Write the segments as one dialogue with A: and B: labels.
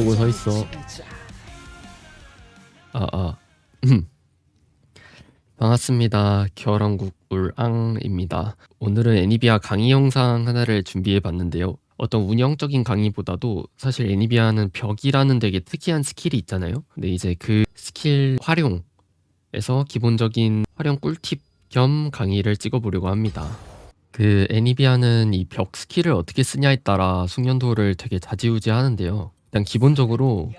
A: 벽 보고 서 있어. 아, 아. 반갑습니다. 겨랑국 울앙입니다. 오늘은 애니비아 강의 영상 하나를 준비해 봤는데요. 어떤 운영적인 강의보다도 사실 애니비아는 벽이라는 되게 특이한 스킬이 있잖아요. 근데 이제 그 스킬 활용에서 기본적인 활용 꿀팁 겸 강의를 찍어보려고 합니다. 그 애니비아는 이 벽 스킬을 어떻게 쓰냐에 따라 숙련도를 되게 좌지우지 하는데요. 일단 기본적으로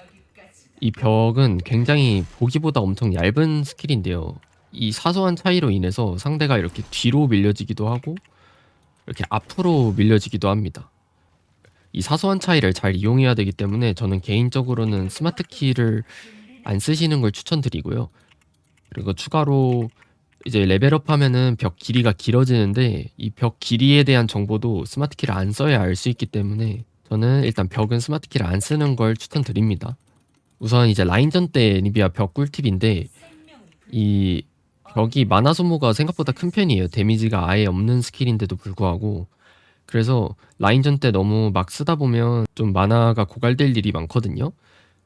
A: 이 벽은 굉장히 보기보다 엄청 얇은 스킬인데요. 이 사소한 차이로 인해서 상대가 이렇게 뒤로 밀려지기도 하고 이렇게 앞으로 밀려지기도 합니다. 이 사소한 차이를 잘 이용해야 되기 때문에 저는 개인적으로는 스마트 키를 안 쓰시는 걸 추천드리고요. 그리고 추가로 이제 레벨업 하면은 벽 길이가 길어지는데 이 벽 길이에 대한 정보도 스마트 키를 안 써야 알 수 있기 때문에 저는 일단 벽은 스마트 키를 안 쓰는 걸 추천드립니다. 우선 이제 라인전 때 애니비아 벽 꿀팁인데 이 벽이 마나 소모가 생각보다 큰 편이에요. 데미지가 아예 없는 스킬인데도 불구하고 그래서 라인전 때 너무 막 쓰다 보면 좀 마나가 고갈될 일이 많거든요.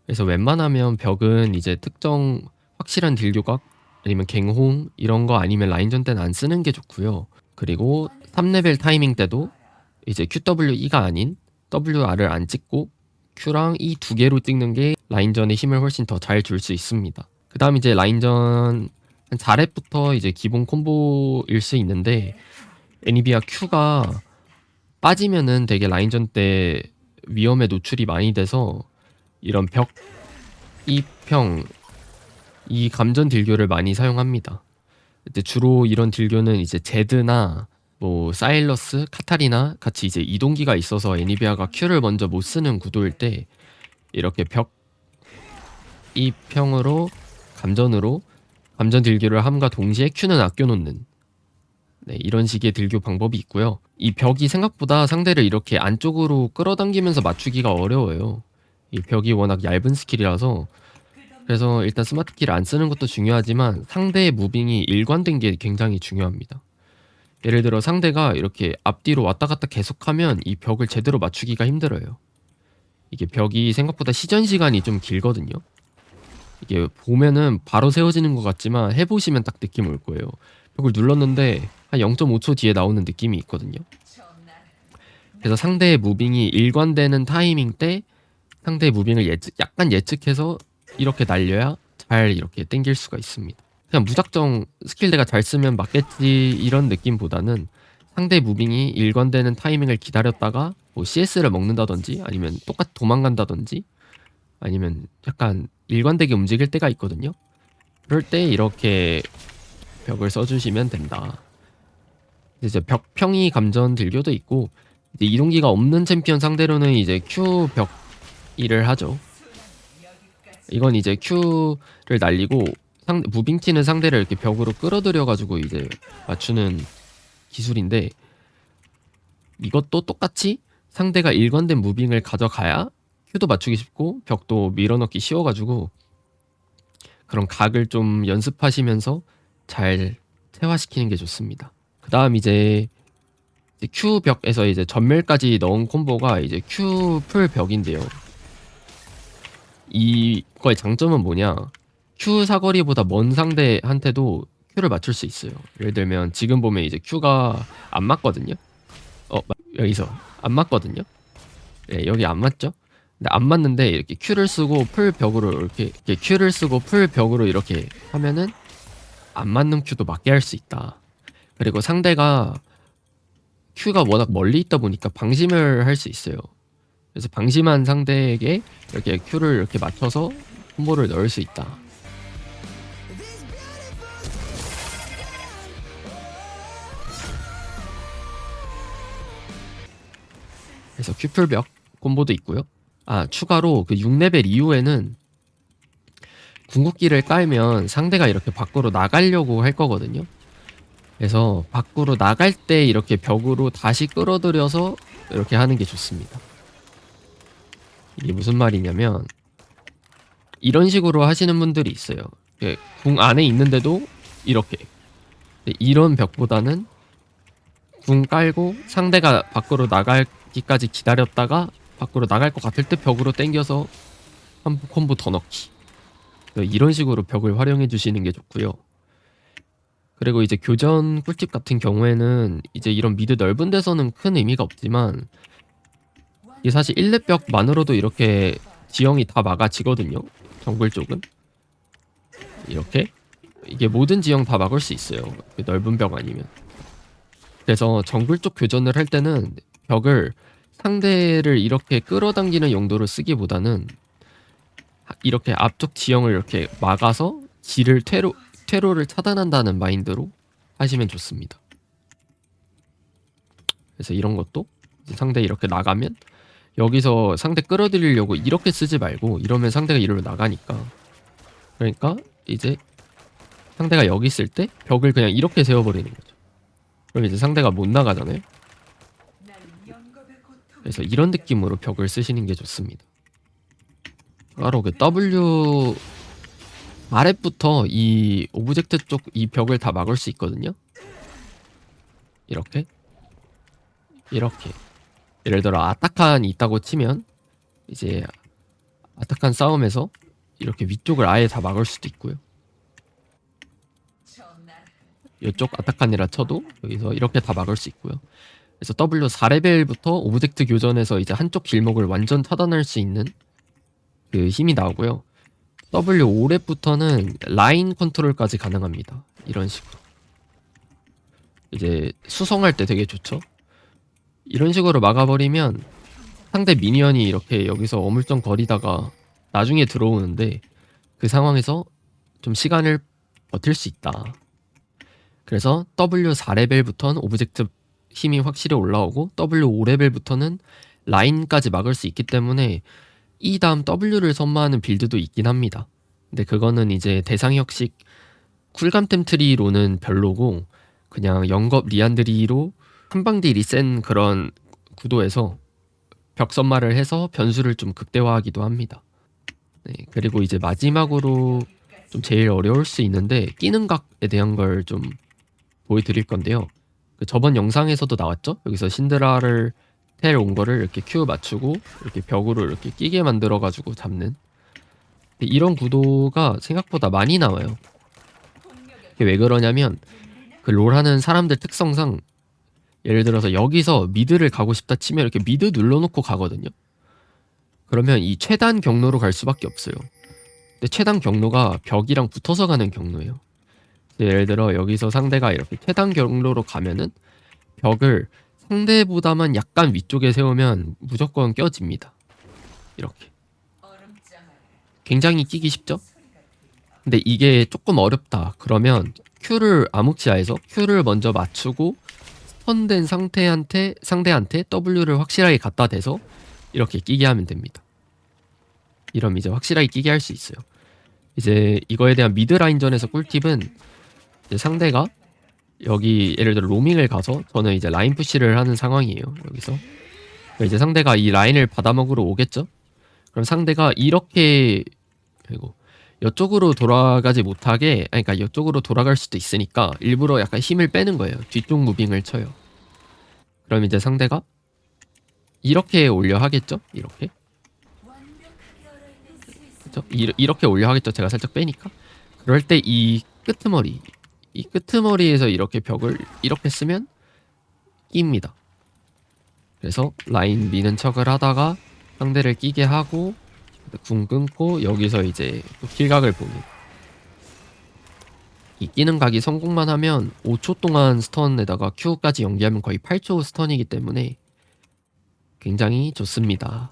A: 그래서 웬만하면 벽은 이제 특정 확실한 딜교각 아니면 갱홍 이런 거 아니면 라인전 때는 안 쓰는 게 좋고요. 그리고 3레벨 타이밍 때도 이제 QWE가 아닌 WR을 안 찍고 Q랑 E 두 개로 찍는 게 라인전의 힘을 훨씬 더 잘 줄 수 있습니다. 그 다음 이제 라인전 한 4렙부터 이제 기본 콤보일 수 있는데 애니비아 Q가 빠지면은 되게 라인전 때 위험에 노출이 많이 돼서 이런 벽 이평 이 감전 딜교를 많이 사용합니다. 주로 이런 딜교는 이제 제드나 뭐 사일러스, 카타리나 같이 이제 이동기가 있어서 애니비아가 Q를 먼저 못 쓰는 구도일 때 이렇게 벽 이평으로 감전으로 감전 딜교를 함과 동시에 Q는 아껴놓는 네, 이런 식의 딜교 방법이 있고요. 이 벽이 생각보다 상대를 이렇게 안쪽으로 끌어당기면서 맞추기가 어려워요. 이 벽이 워낙 얇은 스킬이라서 그래서 일단 스마트 키를 안 쓰는 것도 중요하지만 상대의 무빙이 일관된 게 굉장히 중요합니다. 예를 들어 상대가 이렇게 앞뒤로 왔다 갔다 계속하면 이 벽을 제대로 맞추기가 힘들어요. 이게 벽이 생각보다 시전 시간이 좀 길거든요. 이게 보면은 바로 세워지는 것 같지만 해보시면 딱 느낌 올 거예요. 벽을 눌렀는데 한 0.5초 뒤에 나오는 느낌이 있거든요. 그래서 상대의 무빙이 일관되는 타이밍 때 상대의 무빙을 예측, 약간 예측해서 이렇게 날려야 잘 이렇게 땡길 수가 있습니다. 그냥 무작정 스킬 내가 잘 쓰면 맞겠지 이런 느낌보다는 상대 무빙이 일관되는 타이밍을 기다렸다가 뭐 CS를 먹는다든지 아니면 똑같이 도망간다든지 아니면 약간 일관되게 움직일 때가 있거든요. 그럴 때 이렇게 벽을 써주시면 된다. 이제 벽평이 감전 딜교도 있고 이제 이동기가 없는 챔피언 상대로는 이제 Q 벽 일을 하죠. 이건 이제 Q를 날리고 상 무빙 튀는 상대를 이렇게 벽으로 끌어들여 가지고 이제 맞추는 기술인데 이것도 똑같이 상대가 일관된 무빙을 가져가야 Q도 맞추기 쉽고 벽도 밀어넣기 쉬워 가지고 그런 각을 좀 연습하시면서 잘 체화시키는 게 좋습니다. 그 다음 이제 Q 벽에서 이제 전멸까지 넣은 콤보가 이제 Q 풀 벽인데요. 이거의 장점은 뭐냐? Q 사거리보다 먼 상대한테도 Q를 맞출 수 있어요. 예를 들면 지금 보면 이제 Q가 안 맞거든요. 어 여기서 안 맞거든요. 네, 여기 안 맞죠? 근데 안 맞는데 이렇게 Q를 쓰고 풀 벽으로 이렇게, 이렇게 Q를 쓰고 풀 벽으로 이렇게 하면은 안 맞는 Q도 맞게 할 수 있다. 그리고 상대가 Q가 워낙 멀리 있다 보니까 방심을 할 수 있어요. 그래서 방심한 상대에게 이렇게 Q를 이렇게 맞춰서 콤보를 넣을 수 있다. 그래서 큐풀벽 콤보도 있고요. 아 추가로 그 6레벨 이후에는 궁극기를 깔면 상대가 이렇게 밖으로 나가려고 할 거거든요. 그래서 밖으로 나갈 때 이렇게 벽으로 다시 끌어들여서 이렇게 하는 게 좋습니다. 이게 무슨 말이냐면 이런 식으로 하시는 분들이 있어요. 궁 안에 있는데도 이렇게 이런 벽보다는 궁 깔고 상대가 밖으로 나갈 기까지 기다렸다가 밖으로 나갈 것 같을 때 벽으로 당겨서 한 콤보 더 넣기. 이런 식으로 벽을 활용해 주시는 게 좋고요. 그리고 이제 교전 꿀팁 같은 경우에는 이제 이런 미드 넓은 데서는 큰 의미가 없지만 이게 사실 1렙 벽만으로도 이렇게 지형이 다 막아지거든요. 정글 쪽은. 이렇게 이게 모든 지형 다 막을 수 있어요. 그 넓은 벽 아니면. 그래서 정글 쪽 교전을 할 때는 벽을 상대를 이렇게 끌어당기는 용도로 쓰기보다는 이렇게 앞쪽 지형을 이렇게 막아서 지를 퇴로 퇴로를 차단한다는 마인드로 하시면 좋습니다. 그래서 이런 것도 상대 이렇게 나가면 여기서 상대 끌어들이려고 이렇게 쓰지 말고 이러면 상대가 이리로 나가니까 그러니까 이제 상대가 여기 있을 때 벽을 그냥 이렇게 세워버리는 거죠. 그럼 이제 상대가 못 나가잖아요. 그래서 이런 느낌으로 벽을 쓰시는 게 좋습니다. 바로 그 W 아랫부터 이 오브젝트 쪽 이 벽을 다 막을 수 있거든요. 이렇게 이렇게 예를 들어 아타칸이 있다고 치면 이제 아타칸 싸움에서 이렇게 위쪽을 아예 다 막을 수도 있고요. 이쪽 아타칸이라 쳐도 여기서 이렇게 다 막을 수 있고요. 그래서 W 4레벨부터 오브젝트 교전에서 이제 한쪽 길목을 완전 차단할 수 있는 그 힘이 나오고요. W 5렙부터는 라인 컨트롤까지 가능합니다. 이런 식으로. 이제 수성할 때 되게 좋죠. 이런 식으로 막아버리면 상대 미니언이 이렇게 여기서 어물쩡 거리다가 나중에 들어오는데 그 상황에서 좀 시간을 버틸 수 있다. 그래서 W 4레벨부터는 오브젝트 힘이 확실히 올라오고 W 5레벨부터는 라인까지 막을 수 있기 때문에 E 다음 W를 선마하는 빌드도 있긴 합니다. 근데 그거는 이제 대상 혁식 쿨감템 트리로는 별로고 그냥 영겁 리안드리로 한방 딜이 센 그런 구도에서 벽 선마를 해서 변수를 좀 극대화하기도 합니다. 네, 그리고 이제 마지막으로 좀 제일 어려울 수 있는데 끼는 각에 대한 걸 좀 보여드릴 건데요. 그 저번 영상에서도 나왔죠? 여기서 신드라를 텔 온 거를 이렇게 Q 맞추고 이렇게 벽으로 이렇게 끼게 만들어 가지고 잡는 이런 구도가 생각보다 많이 나와요. 이게 왜 그러냐면 그 롤하는 사람들 특성상 예를 들어서 여기서 미드를 가고 싶다 치면 이렇게 미드 눌러놓고 가거든요. 그러면 이 최단 경로로 갈 수밖에 없어요. 근데 최단 경로가 벽이랑 붙어서 가는 경로예요. 예를 들어 여기서 상대가 이렇게 최단 경로로 가면은 벽을 상대보다만 약간 위쪽에 세우면 무조건 껴집니다. 이렇게. 굉장히 끼기 쉽죠? 근데 이게 조금 어렵다. 그러면 Q를 암흑시야에서 Q를 먼저 맞추고 스턴된 상태한테 상대한테 W를 확실하게 갖다 대서 이렇게 끼게 하면 됩니다. 이러면 이제 확실하게 끼게 할 수 있어요. 이제 이거에 대한 미드 라인전에서 꿀팁은 상대가 여기 예를 들어 로밍을 가서 저는 이제 라인 푸시를 하는 상황이에요. 여기서 이제 상대가 이 라인을 받아먹으러 오겠죠. 그럼 상대가 이렇게 그리고 이쪽으로 돌아가지 못하게 아니 그러니까 이쪽으로 돌아갈 수도 있으니까 일부러 약간 힘을 빼는 거예요. 뒤쪽 무빙을 쳐요. 그럼 이제 상대가 이렇게 올려 하겠죠? 이렇게 그죠? 이- 이렇게 올려 하겠죠? 제가 살짝 빼니까 그럴 때 이 끄트머리 이 끄트머리에서 이렇게 벽을 이렇게 쓰면 끼입니다. 그래서 라인 미는 척을 하다가 상대를 끼게 하고 궁 끊고 여기서 이제 또 킬각을 보는 이 끼는 각이 성공만 하면 5초 동안 스턴에다가 Q까지 연기하면 거의 8초 스턴이기 때문에 굉장히 좋습니다.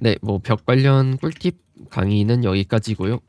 A: 네, 뭐 벽 관련 꿀팁 강의는 여기까지고요.